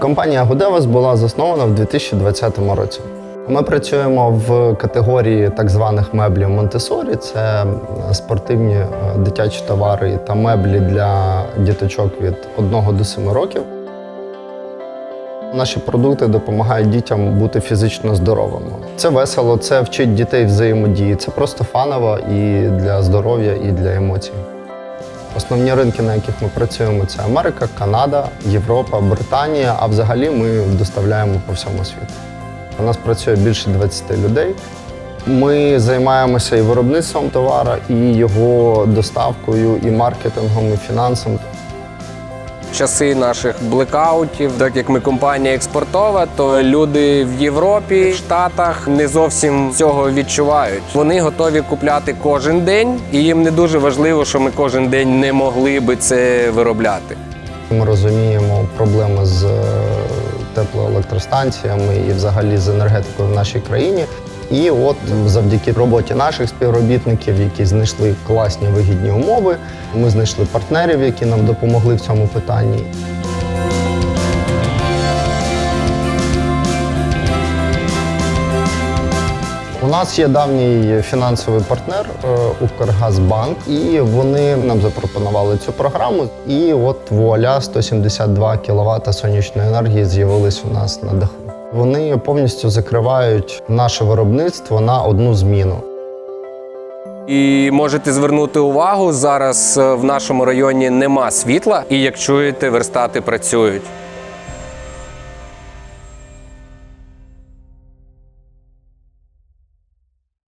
Компанія Гудевас була заснована в 2020 році. Ми працюємо в категорії так званих меблів Монтесорі. Це спортивні е, дитячі товари та меблі для діточок від 1 до 7 років. Наші продукти допомагають дітям бути фізично здоровими. Це весело, це вчить дітей взаємодії. Це просто фаново і для здоров'я, і для емоцій. Основні ринки, на яких ми працюємо, це Америка, Канада, Європа, Британія. А взагалі ми доставляємо по всьому світу. У нас працює більше 20 людей. Ми займаємося і виробництвом товару, і його доставкою, і маркетингом, і фінансом. Часи наших блекаутів, так як ми компанія експортова, то люди в Європі, в Штатах не зовсім цього відчувають. Вони готові купляти кожен день, і їм не дуже важливо, що ми кожен день не могли би це виробляти. Ми розуміємо проблеми з е, теплоелектростанціями і взагалі з енергетикою в нашій країні. І от завдяки роботі наших співробітників, які знайшли класні вигідні умови, ми знайшли партнерів, які нам допомогли в цьому питанні. У нас є давній фінансовий партнер е, Укргазбанк, і вони нам запропонували цю програму. І от вуаля 172 кВт сонячної енергії з'явились у нас на даху. Вони повністю закривають наше виробництво на одну зміну. І можете звернути увагу, зараз е, в нашому районі нема світла, і як чуєте, верстати працюють.